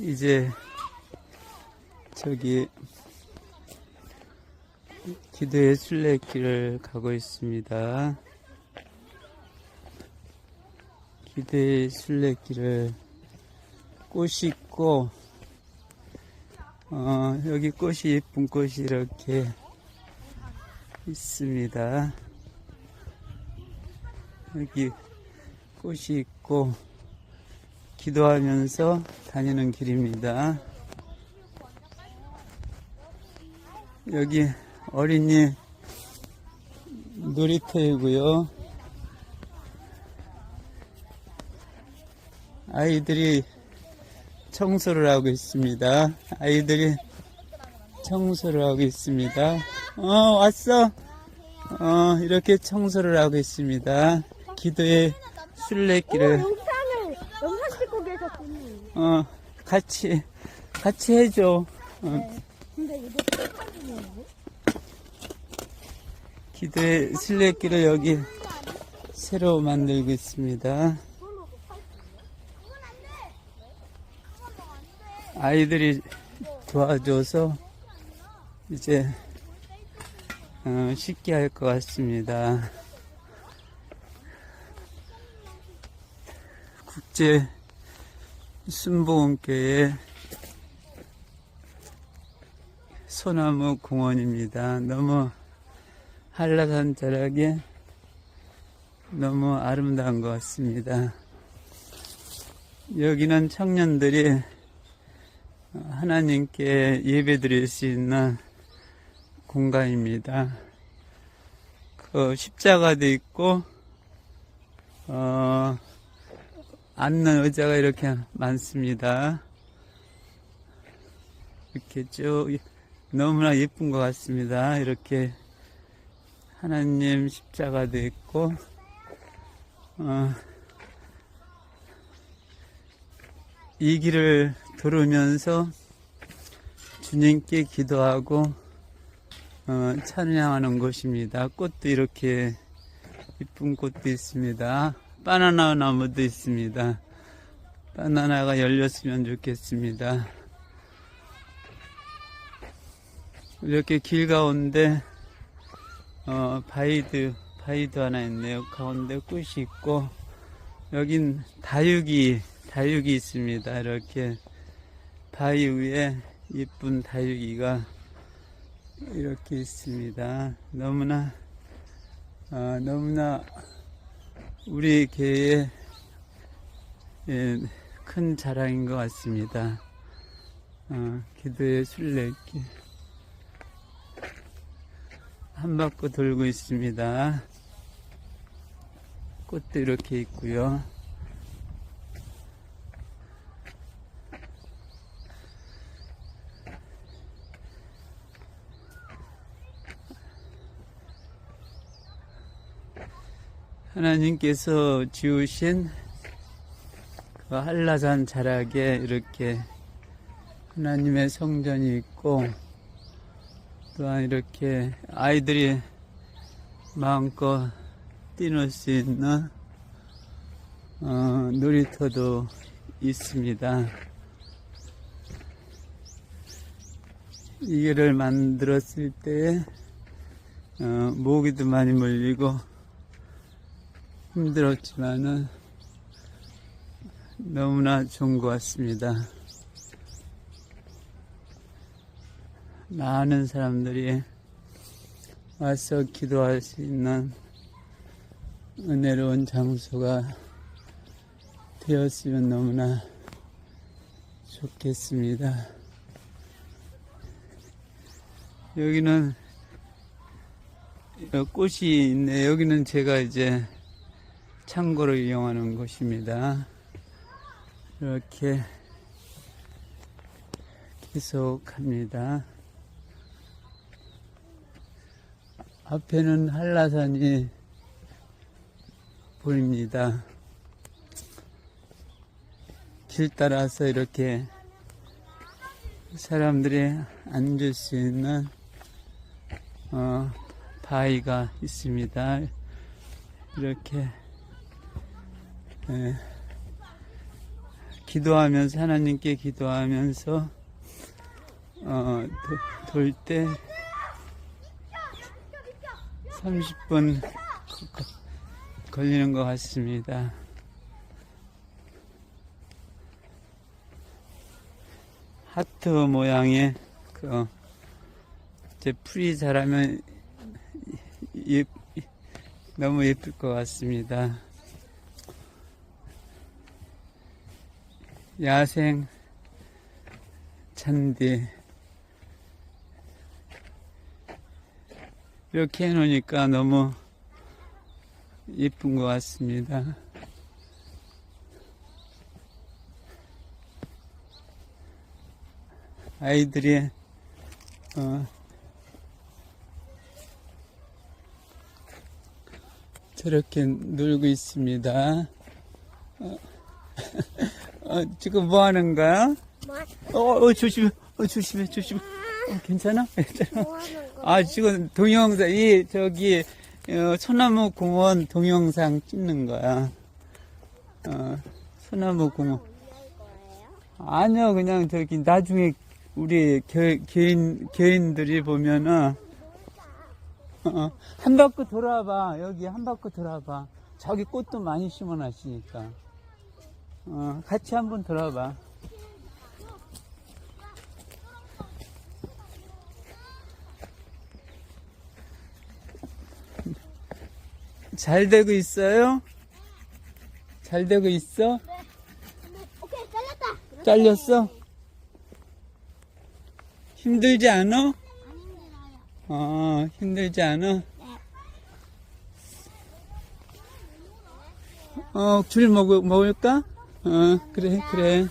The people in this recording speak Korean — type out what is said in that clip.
이제 저기 기도의 순례길을 가고 있습니다. 기도의 순례길을 꽃이 있고 어, 여기 꽃이 예쁜 꽃이 이렇게 있습니다. 여기 꽃이 있고 기도하면서 다니는 길입니다. 여기 어린이 놀이터이고요. 아이들이 청소를 하고 있습니다. 아이들이 청소를 하고 있습니다. 어, 왔어. 어, 이렇게 청소를 하고 있습니다. 기도의 순례길을 영상을 영상 찍고 계셨군요. 어, 같이, 같이 해줘. 어, 근데 이거 똑같네요. 기도의 순례길을 여기 새로 만들고 있습니다. 아이들이 도와줘서 이제 어, 쉽게 할 것 같습니다. 국제 순복음교회 소나무 공원입니다. 너무 한라산 자락에 너무 아름다운 것 같습니다. 여기는 청년들이 하나님께 예배 드릴 수 있는 공간입니다. 그 십자가도 있고, 어, 앉는 의자가 이렇게 많습니다. 이렇게 쭉 너무나 예쁜 것 같습니다. 이렇게 하나님 십자가도 있고, 어, 이 길을 돌으면서 주님께 기도하고 어, 찬양하는 곳입니다. 꽃도 이렇게 이쁜 꽃도 있습니다. 바나나 나무도 있습니다. 바나나가 열렸으면 좋겠습니다. 이렇게 길 가운데 어, 바이드 바이드 하나 있네요. 가운데 꽃이 있고 여긴 다육이 다육이 있습니다. 이렇게 바위 위에 예쁜 다육이가 이렇게 있습니다. 너무나 아, 너무나 우리 교회의 예, 큰 자랑인 것 같습니다. 어, 기도의 순례길 한 바퀴 돌고 있습니다. 꽃도 이렇게 있고요. 하나님께서 지으신 그 한라산 자락에 이렇게 하나님의 성전이 있고 또한 이렇게 아이들이 마음껏 뛰놀 수 있는 어, 놀이터도 있습니다. 이 길을 만들었을 때 어, 모기도 많이 물리고 힘들었지만은 너무나 좋은 것 같습니다. 많은 사람들이 와서 기도할 수 있는 은혜로운 장소가 되었으면 너무나 좋겠습니다. 여기는 꽃이 있네. 여기는 제가 이제 창고를 이용하는 곳입니다. 이렇게 계속 합니다. 앞에는 한라산이 보입니다. 길 따라서 이렇게 사람들이 앉을 수 있는 어, 바위가 있습니다. 이렇게 예, 기도하면서 하나님께 기도하면서 어, 돌 때 30분 걸리는 것 같습니다. 하트 모양의 그 이제 풀이 자라면 예, 너무 예쁠 것 같습니다. 야생 잔디 이렇게 해놓으니까 너무 예쁜 것 같습니다. 아이들이 어, 저렇게 놀고 있습니다. 어, 어, 지금 뭐 하는 거야? 뭐, 어, 어 조심해, 어, 조심해, 조심해. 어, 괜찮아? 괜찮아? 뭐 거? 아, 지금 동영상, 이, 저기, 어, 소나무 공원 동영상 찍는 거야. 어, 소나무 공원. 아니요, 그냥 저기, 나중에 우리 교, 교인, 교인들이 보면은, 어, 어, 한 바퀴 돌아봐. 여기 한 바퀴 돌아봐. 저기 꽃도 많이 심어 놨으니까. 어, 같이 한번 돌아봐. 잘 되고 있어요? 잘 되고 있어? 오케이, 잘렸다. 잘렸어? 힘들지 않아? 어, 힘들지 않아? 어, 귤 먹, 먹을까? 어, 그래, 그래.